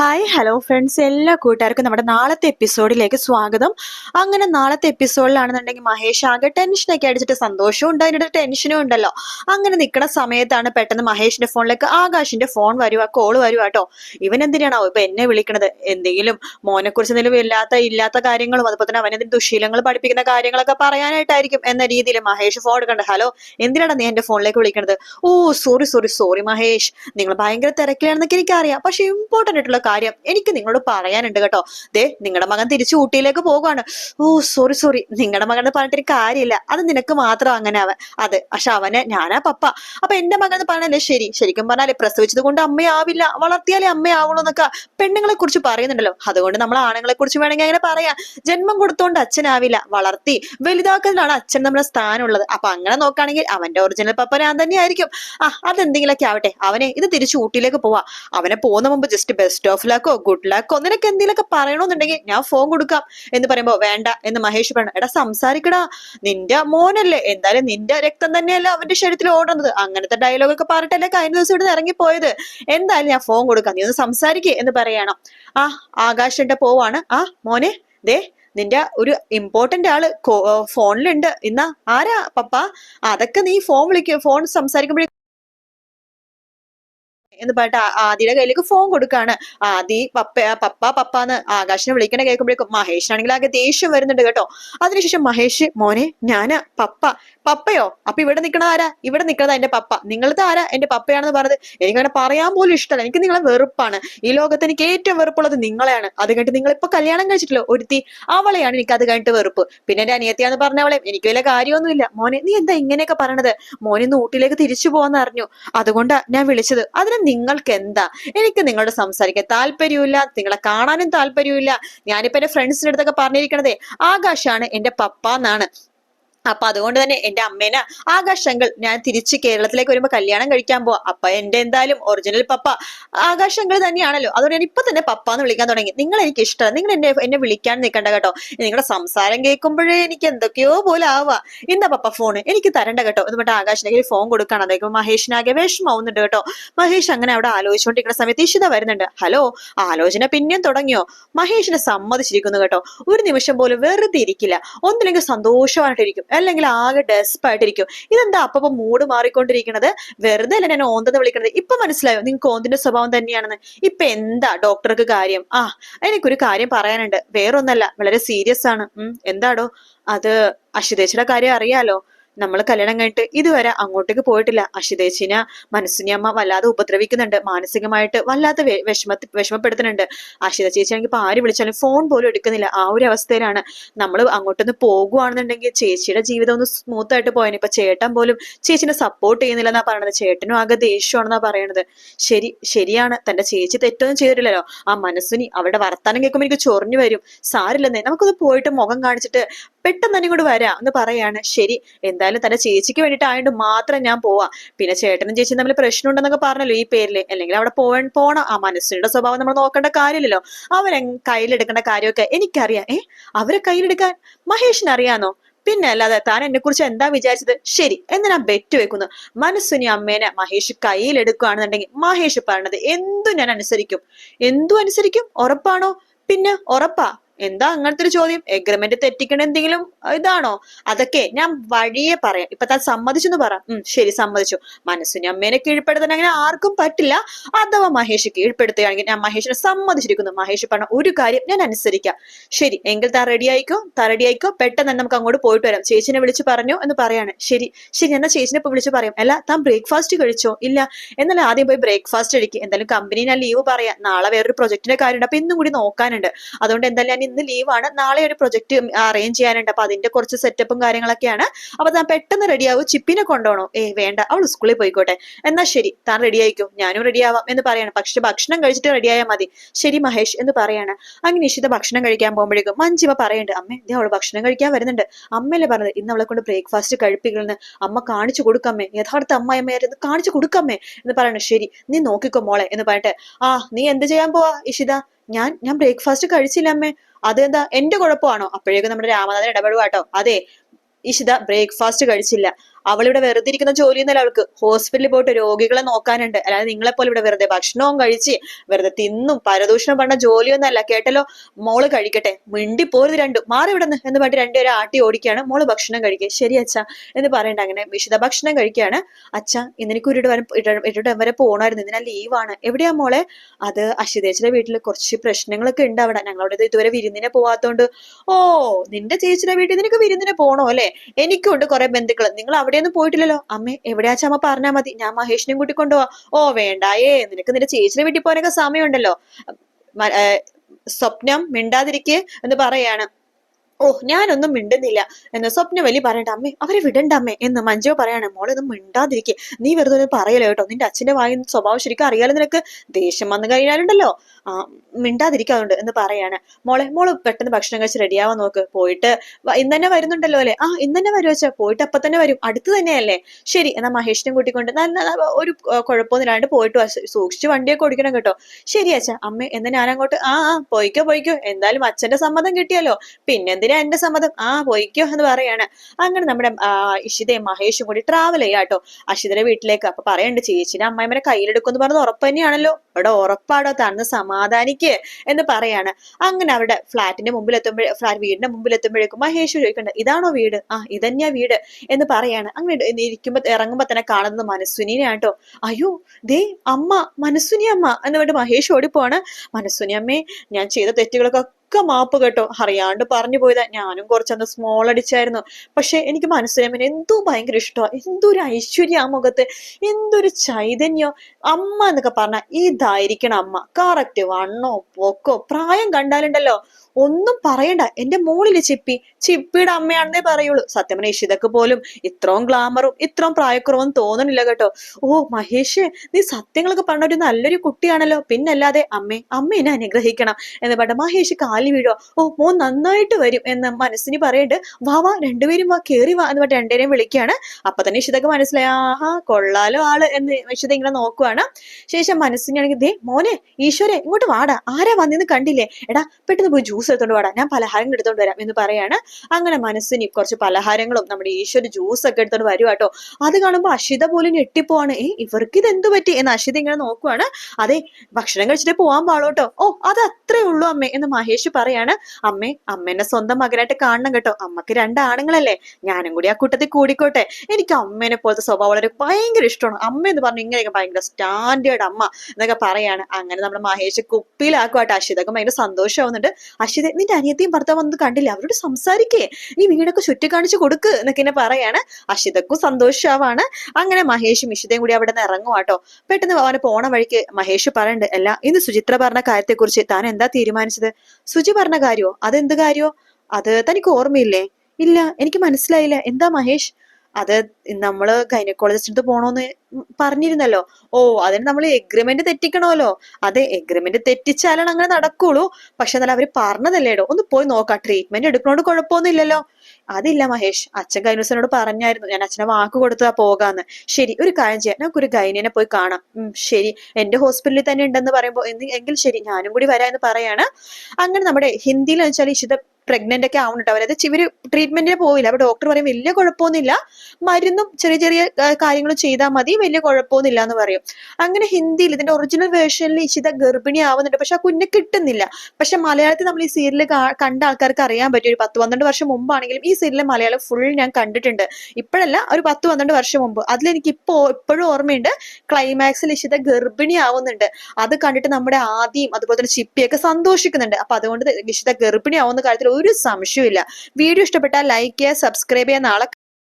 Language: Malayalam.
ഹായ് ഹലോ ഫ്രണ്ട്സ് എല്ലാ കൂട്ടുകാർക്കും നമ്മുടെ നാളത്തെ എപ്പിസോഡിലേക്ക് സ്വാഗതം. അങ്ങനെ നാളത്തെ എപ്പിസോഡിലാണെന്നുണ്ടെങ്കിൽ മഹേഷ് ആകെ ടെൻഷനൊക്കെ അടിച്ചിട്ട് സന്തോഷവും ഉണ്ട്. അതിന്റെ ടെൻഷനും ഉണ്ടല്ലോ. അങ്ങനെ നിൽക്കുന്ന സമയത്താണ് പെട്ടെന്ന് മഹേഷിന്റെ ഫോണിലേക്ക് ആകാശിന്റെ ഫോൺ വരുക കോൾ വരുക കേട്ടോ ഇവൻ എന്തിനാണോ ഇപ്പൊ എന്നെ വിളിക്കണത്? എന്തെങ്കിലും മോനെ കുറിച്ച് എന്തെങ്കിലും ഇല്ലാത്ത ഇല്ലാത്ത കാര്യങ്ങളും അതുപോലെ തന്നെ അവനെന്തെങ്കിലും ദുശീലങ്ങൾ പഠിപ്പിക്കുന്ന കാര്യങ്ങളൊക്കെ പറയാനായിട്ടായിരിക്കും എന്ന രീതിയിൽ മഹേഷ് ഫോൺ എടുക്കണ്ട. ഹലോ എന്തിനാണ് നീ എന്റെ ഫോണിലേക്ക് വിളിക്കണത്? ഓ സോറി സോറി സോറി മഹേഷ്. നിങ്ങൾ ഭയങ്കര തിരക്കിലാണെന്നൊക്കെ എനിക്കറിയാം. പക്ഷെ ഇമ്പോർട്ടന്റ് ആയിട്ടുള്ള കാര്യം എനിക്ക് നിങ്ങളോട് പറയാനുണ്ട് കേട്ടോ. ദേ നിങ്ങളുടെ മകൻ തിരിച്ചു ഊട്ടിയിലേക്ക് പോകുവാണ് ഓ സോറി സോറി നിങ്ങളുടെ മകൻ എന്ന് പറഞ്ഞിട്ട് ഒരു കാര്യമില്ല. അത് നിനക്ക് മാത്രം അങ്ങനെ അവൻ. അത് പക്ഷെ അവനെ ഞാനാ പപ്പ. അപ്പൊ എന്റെ മകൻ എന്ന് പറഞ്ഞാലേ ശരി. ശരിക്കും പറഞ്ഞാലേ പ്രസവിച്ചത് കൊണ്ട് അമ്മയാവില്ല. വളർത്തിയാലേ അമ്മയാവുള്ളൂ എന്നൊക്കെ പെണ്ണുങ്ങളെ കുറിച്ച് പറയുന്നുണ്ടല്ലോ. അതുകൊണ്ട് നമ്മൾ ആണുങ്ങളെ കുറിച്ച് വേണമെങ്കിൽ അങ്ങനെ പറയാം. ജന്മം കൊടുത്തോണ്ട് അച്ഛനാവില്ല. വളർത്തി. വലുതാക്കലിലാണ് അച്ഛൻ നമ്മുടെ സ്ഥാനമുള്ളത്. അപ്പൊ അങ്ങനെ നോക്കുകയാണെങ്കിൽ അവന്റെ ഒറിജിനൽ പപ്പ ഞാൻ തന്നെയായിരിക്കും. ആ അതെന്തെങ്കിലുമൊക്കെ ആവട്ടെ. അവനെ ഇത് തിരിച്ചു ഊട്ടിയിലേക്ക് പോവാ. അവനെ പോകുന്ന മുമ്പ് ജസ്റ്റ് ബെസ്റ്റ് ഓഫ് ലക്കോ ഗുഡ് ലക്കോ? നിനക്ക് എന്തെങ്കിലുമൊക്കെ പറയണമെന്നുണ്ടെങ്കിൽ ഞാൻ ഫോൺ കൊടുക്കാം എന്ന് പറയുമ്പോ വേണ്ട എന്ന് മഹേഷ് പറഞ്ഞു എടാ സംസാരിക്കടാ. നിന്റെ മോനല്ലേ. എന്തായാലും നിന്റെ രക്തം തന്നെയല്ല അവന്റെ ശരീരത്തിൽ ഓടുന്നത് അങ്ങനത്തെ ഡയലോഗ് ഒക്കെ പറഞ്ഞിട്ടല്ലേ കഴിഞ്ഞ ദിവസം ഇവിടെ ഇറങ്ങിപ്പോയത്. എന്തായാലും ഞാൻ ഫോൺ കൊടുക്കാം. നീ ഒന്ന് സംസാരിക്കേ എന്ന് പറയണം. ആ ആകാശന്റെ പോവാണ്. ആ മോനെ ദേ നിന്റെ ഒരു ഇമ്പോർട്ടന്റ് ആൾ ഫോണിലുണ്ട് ഇന്നാ ആരാ പപ്പ? അതൊക്കെ നീ ഫോൺ വിളിക്കും ഫോൺ സംസാരിക്കുമ്പോഴേ എന്ന് പറഞ്ഞിട്ട് ആദിയുടെ കയ്യിലേക്ക് ഫോൺ കൊടുക്കാണ്. ആദി പപ്പ പപ്പ പപ്പ എന്ന് ആകാശിനെ വിളിക്കണ കേൾക്കുമ്പോഴേക്കും മഹേഷിനാണെങ്കിൽ ആകെ ദേഷ്യം വരുന്നുണ്ട് കേട്ടോ. അതിനുശേഷം മഹേഷ് മോനെ ഞാനാ പപ്പ. പപ്പയോ? അപ്പൊ ഇവിടെ നിൽക്കണ ആരാ? ഇവിടെ നിൽക്കണത് എന്റെ പപ്പ. നിങ്ങളത് ആരാ? എന്റെ പപ്പയാണെന്ന് പറഞ്ഞത് എനിക്കങ്ങനെ പറയാൻ പോലും ഇഷ്ടമല്ല. എനിക്ക് നിങ്ങളെ വെറുപ്പാണ്. ഈ ലോകത്ത് എനിക്ക് ഏറ്റവും വെറുപ്പുള്ളത് നിങ്ങളെയാണ്. അത് കഴിഞ്ഞിട്ട് നിങ്ങൾ ഇപ്പൊ കല്യാണം കഴിച്ചിട്ടില്ല? ഒരുത്തി. അവളെയാണ് എനിക്ക് അത് കഴിഞ്ഞിട്ട് വെറുപ്പ്. പിന്നെ എന്റെ അനിയത്തിയാന്ന് പറഞ്ഞവളെ എനിക്ക് വലിയ കാര്യമൊന്നുമില്ല. മോനെ നീ എന്താ ഇങ്ങനെയൊക്കെ പറയണത്? മോനെ നൂട്ടിലേക്ക് തിരിച്ചു പോവാന്ന് അറിഞ്ഞു. അതുകൊണ്ടാ ഞാൻ വിളിച്ചത്. അതിന് നിങ്ങൾക്ക് എന്താ എനിക്ക് നിങ്ങളോട് സംസാരിക്കാൻ താല്പര്യമില്ല നിങ്ങളെ കാണാനും താല്പര്യമില്ല ഞാനിപ്പോ എന്റെ ഫ്രണ്ട്സിന്റെ അടുത്തൊക്കെ പറഞ്ഞിരിക്കണതേ ആകാശാണ് എന്റെ പപ്പ എന്നാണ്. അപ്പൊ അതുകൊണ്ട് തന്നെ എന്റെ അമ്മേനെ ആകാശങ്ങൾ ഞാൻ തിരിച്ച് കേരളത്തിലേക്ക് വരുമ്പോ കല്യാണം കഴിക്കാൻ പോവാ. അപ്പൊ എന്റെ എന്തായാലും ഒറിജിനൽ പപ്പ ആകാശ് അങ്കിൾ തന്നെയാണല്ലോ. അതുകൊണ്ട് ഞാൻ ഇപ്പൊ തന്നെ പപ്പ എന്ന് വിളിക്കാൻ തുടങ്ങി. നിങ്ങൾ എനിക്ക് ഇഷ്ടമാണ് നിങ്ങൾ എന്നെ എന്നെ വിളിക്കാൻ നിൽക്കണ്ട കേട്ടോ. നിങ്ങളുടെ സംസാരം കേൾക്കുമ്പോഴേ എനിക്ക് എന്തൊക്കെയോ പോലെ ആവാ. എന്താ പപ്പ ഫോണ് എനിക്ക് തരണ്ട കേട്ടോ. എന്ന് പറഞ്ഞിട്ട് ആകാശിനെ ഫോൺ കൊടുക്കണം. അതായത് മഹേഷിനാകെ വിഷമാവുന്നുണ്ട് കേട്ടോ. മഹേഷ് അങ്ങനെ അവിടെ ആലോചിച്ചുകൊണ്ടിരിക്കുന്ന സമയത്ത് ഇഷിത വരുന്നുണ്ട്. ഹലോ ആലോചന പിന്നെയും തുടങ്ങിയോ? മഹേഷിനെ സമ്മതിച്ചിരിക്കുന്നു കേട്ടോ. ഒരു നിമിഷം പോലും വെറുതെ ഇരിക്കില്ല. ഒന്നില്ലെങ്കിൽ സന്തോഷമായിട്ടിരിക്കും. അല്ലെങ്കിൽ ആകെ ഡെസ്പായിട്ടിരിക്കും ഇതെന്താ അപ്പൊ മൂഡ് മാറിക്കൊണ്ടിരിക്കുന്നത് വെറുതെ അല്ല ഞാൻ ഓന്തെന്ന് വിളിക്കുന്നത് ഇപ്പൊ മനസ്സിലായോ? നിങ്ങൾക്ക് ഓന്തിന്റെ സ്വഭാവം തന്നെയാണെന്ന്. ഇപ്പൊ എന്താ ഡോക്ടർക്ക് കാര്യം? ആ എനിക്കൊരു കാര്യം പറയാനുണ്ട്. വേറൊന്നല്ല വളരെ സീരിയസ് ആണ്. ഉം എന്താടോ? അത് അഷിതേച്ചിയുടെ കാര്യം അറിയാലോ. നമ്മൾ കല്യാണം കഴിഞ്ഞിട്ട് ഇതുവരെ അങ്ങോട്ടേക്ക് പോയിട്ടില്ല. അഷിതേച്ചിനെ മനസ്സിനെ അമ്മ വല്ലാതെ ഉപദ്രവിക്കുന്നുണ്ട്. മാനസികമായിട്ട് വല്ലാതെ വിഷമ വിഷമപ്പെടുത്തുന്നുണ്ട്. അഷിത ചേച്ചി ആണെങ്കിൽ ഇപ്പൊ ആര് വിളിച്ചാലും ഫോൺ പോലും എടുക്കുന്നില്ല. ആ ഒരു അവസ്ഥയിലാണ് നമ്മൾ അങ്ങോട്ടൊന്ന് പോകുവാണെന്നുണ്ടെങ്കിൽ ചേച്ചിയുടെ ജീവിതം ഒന്ന് സ്മൂത്ത് ആയിട്ട് പോയാൽ ഇപ്പൊ ചേട്ടൻ പോലും ചേച്ചിനെ സപ്പോർട്ട് ചെയ്യുന്നില്ല എന്നാ പറയണത്. ചേട്ടനും ആകെ ദേഷ്യമാണെന്നാ പറയണത്. ശരി ശരിയാണ്. തന്റെ ചേച്ചി തെറ്റൊന്നും ചെയ്തിട്ടില്ലല്ലോ. ആ മനസ്സിനി അവരുടെ വർത്താനം കേൾക്കുമ്പോൾ എനിക്ക് ചൊറിഞ്ഞു വരും. സാരില്ലെന്നേ. നമുക്കൊന്ന് പോയിട്ട് മുഖം കാണിച്ചിട്ട് പെട്ടെന്ന് തന്നെ ഇങ്ങോട്ട് വരാം എന്ന് പറയാണ്. ശരി എന്തായാലും തന്റെ ചേച്ചിക്ക് വേണ്ടിയിട്ട് ആയതുകൊണ്ട് മാത്രം ഞാൻ പോവാം. പിന്നെ ചേട്ടനും ചേച്ചിയും തമ്മിൽ പ്രശ്നം ഉണ്ടെന്നൊക്കെ പറഞ്ഞല്ലോ ഈ പേരിൽ. അല്ലെങ്കിൽ അവിടെ പോവാൻ പോണം. ആ മനസ്സിന്റെ സ്വഭാവം നമ്മൾ നോക്കേണ്ട കാര്യമില്ലല്ലോ. അവരെ കയ്യിലെടുക്കേണ്ട കാര്യമൊക്കെ എനിക്കറിയാം. ഏ അവരെ കയ്യിലെടുക്കാൻ മഹേഷിന് അറിയാന്നോ? പിന്നെ അല്ലാതെ താൻ എന്നെ കുറിച്ച് എന്താ വിചാരിച്ചത്? ശരി എന്ന് ഞാൻ ബെറ്റ് വെക്കുന്നു. മനസ്സിനി അമ്മേനെ മഹേഷ് കയ്യിലെടുക്കുകയാണെന്നുണ്ടെങ്കിൽ മഹേഷ് പറഞ്ഞത് എന്തും ഞാൻ അനുസരിക്കും. എന്തു അനുസരിക്കും? ഉറപ്പാണോ? പിന്നെ ഉറപ്പാ. എന്താ അങ്ങനത്തെ ഒരു ചോദ്യം? എഗ്രിമെന്റ് തെറ്റിക്കണ എന്തെങ്കിലും ഇതാണോ? അതൊക്കെ ഞാൻ വഴിയെ പറയാം. ഇപ്പൊ താൻ സമ്മതിച്ചെന്ന് പറ. ഉം ശരി സമ്മതിച്ചു. മനസ്സിന് അമ്മേനെ കീഴ്പ്പെടുത്താൻ അങ്ങനെ ആർക്കും പറ്റില്ല. അഥവാ മഹേഷ് കീഴ്പ്പെടുത്തുകയാണെങ്കിൽ ഞാൻ മഹേഷിനെ സമ്മതിച്ചിരിക്കുന്നു. മഹേഷ് പറഞ്ഞ ഒരു കാര്യം ഞാൻ അനുസരിക്കാം. ശരി എങ്കിൽ താൻ റെഡി ആയിക്കോ? താൻ റെഡി ആയിക്കോ? പെട്ടെന്ന് നമുക്ക് അങ്ങോട്ട് പോയിട്ട് വരാം. ചേച്ചിനെ വിളിച്ച് പറഞ്ഞു എന്ന് പറയാണ്. ശരി ശരി എന്നാ ചേച്ചിനെ ഇപ്പൊ വിളിച്ച് പറയാം. അല്ല താൻ ബ്രേക്ക്ഫാസ്റ്റ് കഴിച്ചോ? ഇല്ല. എന്നാലും ആദ്യം പോയി ബ്രേക്ക്ഫാസ്റ്റ് കഴിക്കും. എന്തായാലും കമ്പനി ഞാൻ ലീവ് പറയാം. നാളെ വേറൊരു പ്രൊജക്ടിന്റെ കാര്യമുണ്ട്. അപ്പൊ ഇന്നും കൂടി നോക്കാനുണ്ട്. അതുകൊണ്ട് എന്തായാലും ഞാൻ ഇന്ന് ലീവാണ്. നാളെ ഒരു പ്രൊജക്ട് അറേഞ്ച് ചെയ്യാനുണ്ട്. അപ്പൊ അതിന്റെ കുറച്ച് സെറ്റപ്പും കാര്യങ്ങളൊക്കെയാണ്. അപ്പൊ താൻ പെട്ടെന്ന് റെഡിയാവും ചിപ്പിനെ കൊണ്ടുപോകണോ ഏ വേണ്ട. അവൾ സ്കൂളിൽ പോയിക്കോട്ടെ. എന്നാ ശരി. താൻ റെഡി ആയിക്കോ ഞാനും റെഡി ആവാം എന്ന് പറയാണ്. പക്ഷെ ഭക്ഷണം കഴിച്ചിട്ട് റെഡി ആയാൽ മതി. ശരി മഹേഷ് എന്ന് പറയാണ്. അങ്ങനെ നിശ്ചിത ഭക്ഷണം കഴിക്കാൻ പോകുമ്പോഴേക്കും മഞ്ജിമ പറയുന്നുണ്ട് അമ്മ ഇതേ അവൾ ഭക്ഷണം കഴിക്കാൻ വരുന്നുണ്ട്. അമ്മയല്ലേ പറഞ്ഞത് ഇന്ന് അവളെ കൊണ്ട് ബ്രേക്ക്ഫാസ്റ്റ് കഴിപ്പിക്കുന്നു അമ്മ കാണിച്ചു കൊടുക്കമ്മേ യഥാർത്ഥ അമ്മായിമ്മയായിരുന്നു കാണിച്ചു കൊടുക്കമ്മേ എന്ന് പറയണം. ശരി നീ നോക്കിക്കോ മോളെ. എന്ന് പറഞ്ഞിട്ട് ആ നീ എന്ത് ചെയ്യാൻ പോവാ ഇഷിത? ഞാൻ ഞാൻ ബ്രേക്ക്ഫാസ്റ്റ് കഴിച്ചില്ല അമ്മേ. അതെന്താ? എന്റെ കുഴപ്പമാണോ? അപ്പോഴേക്കും നമ്മുടെ രാമനാഥൻ ഇടപെടുക കേട്ടോ അതെ ഇഷിത ബ്രേക്ക്ഫാസ്റ്റ് കഴിച്ചില്ല. അവളിവിടെ വെറുതെ ഇരിക്കുന്ന ജോലിയൊന്നുമല്ല അവൾക്ക്. ഹോസ്പിറ്റലിൽ പോയിട്ട് രോഗികളെ നോക്കാനുണ്ട്. അല്ലാതെ നിങ്ങളെപ്പോലെ ഇവിടെ വെറുതെ ഭക്ഷണവും കഴിച്ച് വെറുതെ തിന്നും പരദൂഷണം പറഞ്ഞ ജോലിയൊന്നല്ല. കേട്ടല്ലോ? മോൾ കഴിക്കട്ടെ. മിണ്ടി പോരുത് രണ്ടും. മാറി ഇവിടെ നിന്ന് എന്ന് പറഞ്ഞിട്ട് രണ്ടുപേരും ആട്ടി ഓടിക്കുകയാണ്. മോൾ ഭക്ഷണം കഴിക്കുക ശരി അച്ഛ എന്ന് പറയണ്ട അങ്ങനെ. വിശുദ്ധ ഭക്ഷണം കഴിക്കുകയാണ്. അച്ഛ ഇന്നെനിക്ക് ഒരു വരെ ഇട്ടിട്ട് വരെ പോകണമായിരുന്നു ഇതിനാ ലീവാണ് എവിടെയാ മോളെ? അത് അശ്വതേച്ചിയുടെ വീട്ടിൽ കുറച്ച് പ്രശ്നങ്ങളൊക്കെ ഉണ്ട് അവിടെ. ഞങ്ങളവിടെ ഇതുവരെ വിരുന്നിനെ പോവാത്തോണ്ട്. ഓ നിന്റെ ചേച്ചിയുടെ വീട്ടിൽ നിനക്ക് വിരുന്നിനെ പോണോ അല്ലെ? എനിക്കുണ്ട് കുറെ ബന്ധുക്കൾ നിങ്ങൾ അവിടെയൊന്നും പോയിട്ടില്ലല്ലോ. അമ്മേ എവിടെയാച്ച അമ്മ പറഞ്ഞാ മതി. ഞാൻ മഹേഷിനെയും കൂട്ടി കൊണ്ടുപോവാ. ഓ വേണ്ടായേ. നിനക്ക് നിന്റെ ചേച്ചിനെ വീട്ടിൽ പോകാനൊക്കെ സമയമുണ്ടല്ലോ. സ്വപ്നം മിണ്ടാതിരിക്കെ എന്ന് പറയാണ്. ഓ ഞാനൊന്നും മിണ്ടുന്നില്ല എന്ന് സ്വപ്നവലി പറയണ്ട അമ്മേ അവരെ വിടണ്ട അമ്മേ എന്ന് മഞ്ജു പറയാണ്. മോളൊന്നും മിണ്ടാതിരിക്കെ. നീ വെറുതെ ഒന്ന് പറയലോ കേട്ടോ? നിന്റെ അച്ഛന്റെ വായു സ്വഭാവം ശരിക്കും അറിയാലോ നിനക്ക്? ദേഷ്യം വന്നു കഴിഞ്ഞാലുണ്ടല്ലോ. ആ മിണ്ടാതിരിക്കാറുണ്ട് എന്ന് പറയാണ്. മോളെ മോൾ പെട്ടെന്ന് ഭക്ഷണം കഴിച്ച് റെഡിയാവാൻ നോക്ക്. പോയിട്ട് ഇന്ന് തന്നെ വരുന്നുണ്ടല്ലോ അല്ലെ? ആ ഇന്ന് തന്നെ വരുമോ വെച്ചാൽ പോയിട്ട് അപ്പൊ തന്നെ വരും. അടുത്ത് തന്നെയല്ലേ? ശരി എന്നാ മഹേഷിനെ കൂട്ടിക്കൊണ്ട് നല്ല ഒരു കുഴപ്പമൊന്നുമില്ലാണ്ട് പോയിട്ട് സൂക്ഷിച്ച് വണ്ടിയൊക്കെ ഓടിക്കണം കേട്ടോ. ശരി അച്ഛാ അമ്മ എന്നാ ഞാൻ അങ്ങോട്ട് ആ ആ പോയിക്കോ പോയിക്കോ. എന്തായാലും അച്ഛന്റെ സമ്മതം കിട്ടിയല്ലോ. പിന്നെന്തിനാ എന്റെ സമ്മതം. ആ പോയിക്കോ എന്ന് പറയാണ്. അങ്ങനെ നമ്മുടെ ഇഷിതയും മഹേഷും കൂടി ട്രാവൽ ചെയ്യാട്ടോ അഷിതയുടെ വീട്ടിലേക്ക്. അപ്പൊ പറയണ്ട് ചേച്ചിനെ അമ്മായിമനെ കയ്യിലെടുക്കും എന്ന് പറഞ്ഞത് ഉറപ്പ് തന്നെയാണല്ലോ ഇവിടെ ഉറപ്പാടോ തന്ന് സമാധാനിക്ക് എന്ന് പറയാണ്. അങ്ങനെ അവിടെ ഫ്ലാറ്റിന്റെ മുമ്പിൽ എത്തുമ്പോഴേ ഫ്ലാറ്റ് വീടിന്റെ മുമ്പിൽ എത്തുമ്പോഴേക്കും മഹേഷ് ചോദിക്കണ്ട ഇതാണോ വീട്? ആ ഇതന്നെയാ വീട് എന്ന് പറയാണ്. അങ്ങനെ ഇരിക്കുമ്പോ ഇറങ്ങുമ്പോ തന്നെ കാണുന്നത് മനസ്സുനിനെ കേട്ടോ അയ്യോ ദേ അമ്മ മനസ്സുനി അമ്മ എന്ന് പറഞ്ഞിട്ട് മഹേഷ് ഓടിപ്പോണ് മനസ്സുനി അമ്മേ ഞാൻ ചെയ്ത തെറ്റുകളൊക്കെ ഒക്കെ മാപ്പ് കേട്ടോ. അറിയാണ്ട് പറഞ്ഞു പോയതാ. ഞാനും കുറച്ചൊന്ന് സ്മോൾ അടിച്ചായിരുന്നു. പക്ഷെ എനിക്ക് മനസ്സിലാമിന് എന്തോ ഭയങ്കര ഇഷ്ടമാണ് എന്തൊരു ഐശ്വര്യ ആ മുഖത്ത്. എന്തൊരു ചൈതന്യോ. അമ്മ എന്നൊക്കെ പറഞ്ഞ ഇതായിരിക്കണം അമ്മ. കറക്റ്റ് വണ്ണോ പൊക്കോ പ്രായം കണ്ടാലുണ്ടല്ലോ. ഒന്നും പറയണ്ട. എന്റെ മോളിൽ ചിപ്പി. ചിപ്പിയുടെ അമ്മയാണെന്നേ പറയുള്ളൂ. സത്യം പറഞ്ഞ ഇഷിതക്ക് പോലും ഇത്രയും ഗ്ലാമറും ഇത്രയും പ്രായക്കുറവും തോന്നണില്ല കേട്ടോ. ഓ മഹേഷ് നീ സത്യങ്ങളൊക്കെ പറഞ്ഞ ഒരു നല്ലൊരു കുട്ടിയാണല്ലോ. പിന്നല്ലാതെ അമ്മേ അമ്മ എന്നെ അനുഗ്രഹിക്കണം എന്ന് പറഞ്ഞ മഹേഷ് കാലി വീഴോ ഓ മോൻ നന്നായിട്ട് വരും എന്ന് മനസ്സിന് പറയണ്ട്. വാ വാ രണ്ടുപേരും വാ കേറി വാ എന്ന് പറഞ്ഞ രണ്ടുപേരെയും വിളിക്കുകയാണ്. അപ്പൊ തന്നെ ഇഷിതക്ക് മനസ്സിലായി ആഹാ കൊള്ളാലോ ആൾ എന്ന് ഇഷിത ഇങ്ങനെ നോക്കുവാണ്. ശേഷം മനസ്സിനാണെങ്കിൽ ദേ മോനെ ഈശ്വരെ ഇങ്ങോട്ട് വാടാ. ആരാ വന്നിന്ന് കണ്ടില്ലേ? എടാ പെട്ടെന്ന് പോയി ജ്യൂസ് എടുത്തോണ്ട് വരാം ഞാൻ പലഹാരം എടുത്തോണ്ട് വരാം എന്ന് പറയാണ്. അങ്ങനെ മനസ്സിന് കുറച്ച് പലഹാരങ്ങളും നമ്മുടെ ഈശ്വര ജ്യൂസ് ഒക്കെ എടുത്തോണ്ട് വരും കേട്ടോ. അത് കാണുമ്പോൾ അഷിത പോലും ഞെട്ടിപ്പോവാണ്. ഏ ഇവർക്ക് ഇത് എന്ത് പറ്റി? എന്ന് അഷിത ഇങ്ങനെ നോക്കുവാണ്. അതെ ഭക്ഷണം കഴിച്ചിട്ട് പോവാൻ പാടോട്ടോ ഓ അത് അത്രേ ഉള്ളൂ അമ്മേ എന്ന് മഹേഷ് പറയാണ്. അമ്മേ അമ്മേനെ സ്വന്തം മകനായിട്ട് കാണണം കേട്ടോ. അമ്മയ്ക്ക് രണ്ട് ആണുങ്ങളല്ലേ. ഞാനും കൂടി ആ കൂട്ടത്തിൽ കൂടിക്കോട്ടെ. എനിക്ക് അമ്മേനെ പോലത്തെ സ്വഭാവം വളരെ ഭയങ്കര ഇഷ്ടമാണ്. അമ്മ എന്ന് പറഞ്ഞു ഇങ്ങനെയൊക്കെ ഭയങ്കര സ്റ്റാൻഡേർഡ് അമ്മ എന്നൊക്കെ പറയാണ്. അങ്ങനെ നമ്മുടെ മഹേഷ് കുപ്പിയിലാക്കുവാട്ടെ. അഷിതൊക്കെ ഭയങ്കര സന്തോഷമാവുന്നുണ്ട്. നിന്റെ അനിയത്തിയും ഭർത്താവ് വന്നത് കണ്ടില്ല? അവരോട് സംസാരിക്കേ. ഈ വീടൊക്കെ ചുറ്റിക്കാണിച്ചു കൊടുക്ക് എന്നൊക്കെ ഇങ്ങനെ പറയാണ്. അശ്വതക്കും സന്തോഷാവാണ്. അങ്ങനെ മഹേഷും ഇഷിതയും കൂടി അവിടെ നിന്ന് ഇറങ്ങുവാട്ടോ പെട്ടെന്ന് അവന് പോണ വഴിക്ക് മഹേഷ് പറയണ്ട് അല്ല ഇന്ന് സുചിത്ര പറഞ്ഞ കാര്യത്തെക്കുറിച്ച് താൻ എന്താ തീരുമാനിച്ചത്? സുചി പറഞ്ഞ കാര്യോ? അതെന്ത് കാര്യോ? അത് തനിക്ക് ഓർമ്മയില്ലേ? ഇല്ല എനിക്ക് മനസ്സിലായില്ല. എന്താ മഹേഷ്? അത് നമ്മൾ ഗൈനക്കോളജിസ്റ്റ് പോണോന്ന് പറഞ്ഞിരുന്നല്ലോ. ഓ അതിന് നമ്മൾ എഗ്രിമെന്റ് തെറ്റിക്കണമല്ലോ അതെ എഗ്രിമെന്റ് തെറ്റിച്ചാലാണ് അങ്ങനെ നടക്കുള്ളൂ. പക്ഷെ എന്നാൽ അവർ പറഞ്ഞതല്ലേടോ ഒന്ന് പോയി നോക്കാം ട്രീറ്റ്മെന്റ് എടുക്കണോണ്ട് കുഴപ്പമൊന്നും ഇല്ലല്ലോ അതില്ല മഹേഷ് അച്ഛൻ ഗൈനൂസിനോട് പറഞ്ഞായിരുന്നു. ഞാൻ അച്ഛനെ വാക്ക് കൊടുത്താ പോകാന്ന്. ശരി ഒരു കാര്യം ചെയ്യാം. നമുക്ക് ഒരു ഗൈനിനെ പോയി കാണാം. ശരി. എന്റെ ഹോസ്പിറ്റലിൽ തന്നെ ഉണ്ടെന്ന് പറയുമ്പോൾ എങ്കിൽ ശരി ഞാനും കൂടി വരാം എന്ന് പറയാണ്. അങ്ങനെ നമ്മുടെ ഹിന്ദിയിൽ വെച്ചാൽ ഇഷിത പ്രഗ്നന്റ് ഒക്കെ ആവുന്നുണ്ട്. അവരത് ഇവർ ട്രീറ്റ്മെന്റിന് പോവില്ല. അപ്പൊ ഡോക്ടർ പറയും വലിയ കുഴപ്പമൊന്നുമില്ല. മരുന്നും ചെറിയ ചെറിയ കാര്യങ്ങളും ചെയ്താൽ മതി. വലിയ കുഴപ്പമൊന്നുമില്ല എന്ന് പറയും. അങ്ങനെ ഹിന്ദിയിൽ ഇതിന്റെ ഒറിജിനൽ വേർഷനിൽ ഇഷിത ഗർഭിണി ആവുന്നുണ്ട്. പക്ഷെ ആ കുഞ്ഞ് കിട്ടുന്നില്ല. പക്ഷെ മലയാളത്തിൽ നമ്മൾ ഈ സീരിയൽ കണ്ട ആൾക്കാർക്ക് അറിയാൻ പറ്റും. ഒരു പത്ത് പന്ത്രണ്ട് വർഷം മുമ്പാണെങ്കിലും ഈ സീരിയൽ മലയാളം ഫുൾ ഞാൻ കണ്ടിട്ടുണ്ട്. ഇപ്പോഴല്ല ഒരു പത്ത് പന്ത്രണ്ട് വർഷം മുമ്പ്. അതിലെനിക്ക് ഇപ്പോ ഇപ്പോഴും ഓർമ്മയുണ്ട് ക്ലൈമാക്സിൽ ഇഷിത ഗർഭിണി ആവുന്നുണ്ട്. അത് കണ്ടിട്ട് നമ്മുടെ ആദ്യം അതുപോലെ തന്നെ ചിപ്പിയൊക്കെ സന്തോഷിക്കുന്നുണ്ട്. അപ്പൊ അതുകൊണ്ട് ഇഷിത ഗർഭിണി ആവുന്ന കാര്യത്തിൽ ഒരു സംശയമില്ല വീഡിയോ ഇഷ്ടപ്പെട്ടാൽ ലൈക്ക് ചെയ്യുക സബ്സ്ക്രൈബ് ചെയ്യുക. നാളെ